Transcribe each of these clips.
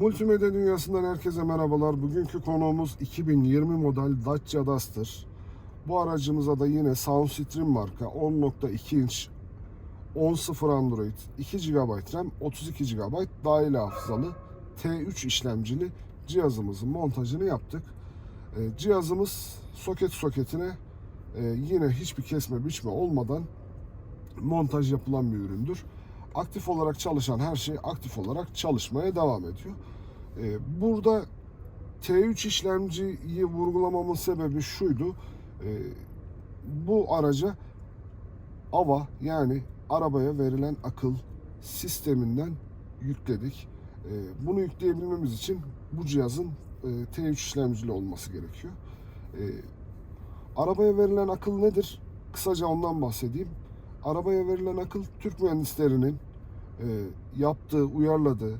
Multimedya dünyasından herkese merhabalar. Bugünkü konuğumuz 2020 model Dacia Duster. Bu aracımıza da yine Soundstream marka 10.2 inç 10.0 Android 2 GB RAM 32 GB dahili hafızalı T3 işlemcili cihazımızın montajını yaptık. E, Cihazımız soket soketine e, yine hiçbir kesme biçme olmadan montaj yapılan bir üründür. Aktif olarak çalışan her şey aktif olarak çalışmaya devam ediyor. Ee, Burada T3 işlemciyi vurgulamamın sebebi şuydu. Ee, Bu araca AVA yani arabaya verilen akıl sisteminden yükledik. Ee, Bunu yükleyebilmemiz için bu cihazın e, T3 işlemcili olması gerekiyor. Arabaya verilen akıl nedir? Kısaca ondan bahsedeyim. Arabaya verilen akıl Türk mühendislerinin e, yaptığı, uyarladığı,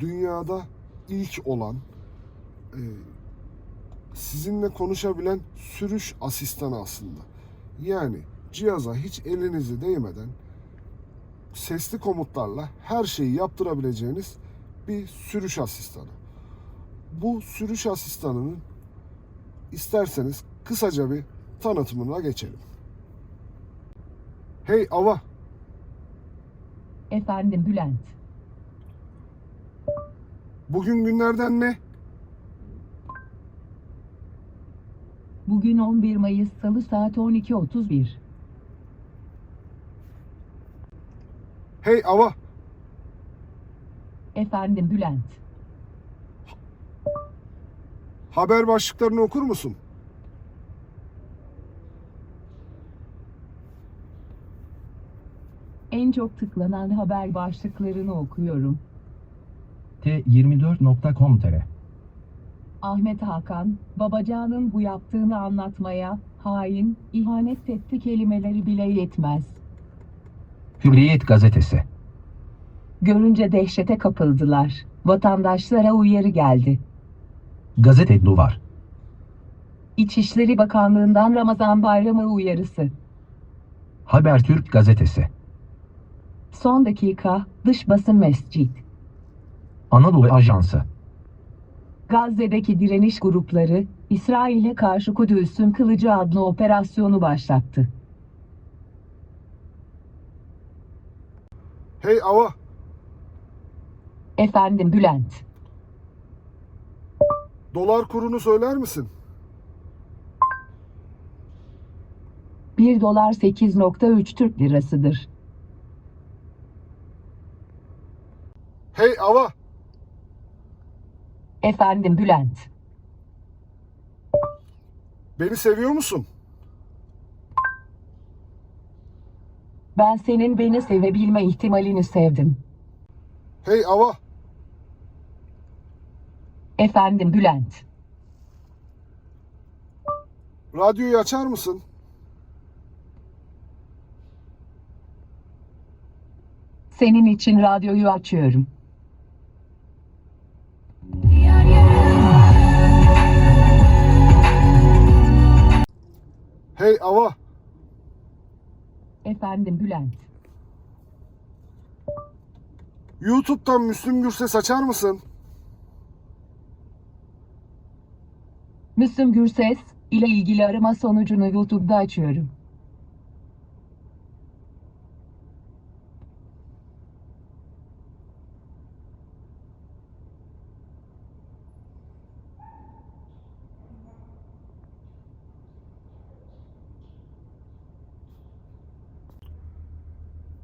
dünyada ilk olan, e, sizinle konuşabilen sürüş asistanı aslında. Yani cihaza hiç elinizi değmeden sesli komutlarla her şeyi yaptırabileceğiniz bir sürüş asistanı. Bu sürüş asistanının isterseniz kısaca bir tanıtımına geçelim. Hey Ava, Efendim Bülent. Bugün günlerden ne? Bugün 11 Mayıs Salı saat 12.31. Hey Ava, Efendim Bülent. haber başlıklarını okur musun? En çok tıklanan haber başlıklarını okuyorum. T24.com.tr Ahmet Hakan, Babacan'ın bu yaptığını anlatmaya, hain, ihanet etti kelimeleri bile yetmez. Hürriyet gazetesi Görünce dehşete kapıldılar. Vatandaşlara uyarı geldi. Gazete Duvar İçişleri Bakanlığı'ndan Ramazan Bayramı uyarısı. Habertürk gazetesi Son dakika, dış basın mescit. Anadolu Ajansı Gazze'deki direniş grupları, İsrail'e karşı Kudüs'ün Kılıcı adlı operasyonu başlattı. Hey Ava, Efendim Bülent. dolar kurunu söyler misin? 1 dolar 8.3 Türk lirasıdır. Hey Ava, Efendim Bülent. beni seviyor musun? Ben senin beni sevebilme ihtimalini sevdim. Hey Ava, Efendim Bülent. radyoyu açar mısın? Senin için radyoyu açıyorum. Hey Ava, Efendim Bülent. YouTube'dan Müslüm Gürses açar mısın? Müslüm Gürses ile ilgili arama sonucunu YouTube'da açıyorum.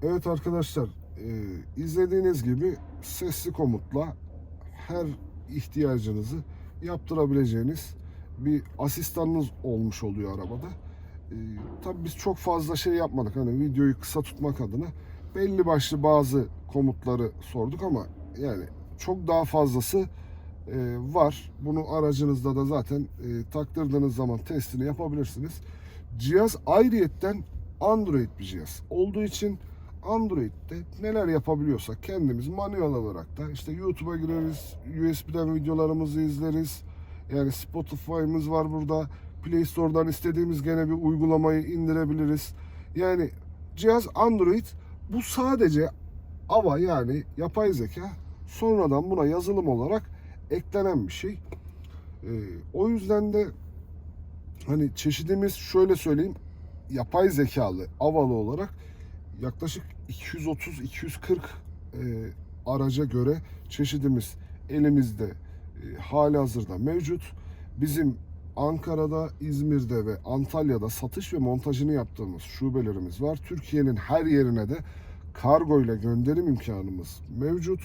Evet arkadaşlar, e, izlediğiniz gibi sesli komutla her ihtiyacınızı yaptırabileceğiniz bir asistanınız olmuş oluyor arabada. E, tabii biz çok fazla şey yapmadık. Hani videoyu kısa tutmak adına belli başlı bazı komutları sorduk ama yani çok daha fazlası e, var. Bunu aracınızda da zaten e, taktırdığınız zaman testini yapabilirsiniz. Cihaz ayrıyetten Android bir cihaz olduğu için Android'de neler yapabiliyorsak kendimiz manuel olarak da işte YouTube'a gireriz, USB'den videolarımızı izleriz. Yani Spotify'ımız var burada. Play Store'dan istediğimiz gene bir uygulamayı indirebiliriz. Yani cihaz Android bu sadece AVA yani yapay zeka sonradan buna yazılım olarak eklenen bir şey. Ee, o yüzden de hani çeşidimiz şöyle söyleyeyim yapay zekalı avalı olarak yaklaşık 230-240 e, araca göre çeşidimiz elimizde e, hali hazırda mevcut. Bizim Ankara'da, İzmir'de ve Antalya'da satış ve montajını yaptığımız şubelerimiz var. Türkiye'nin her yerine de kargo ile gönderim imkanımız mevcut.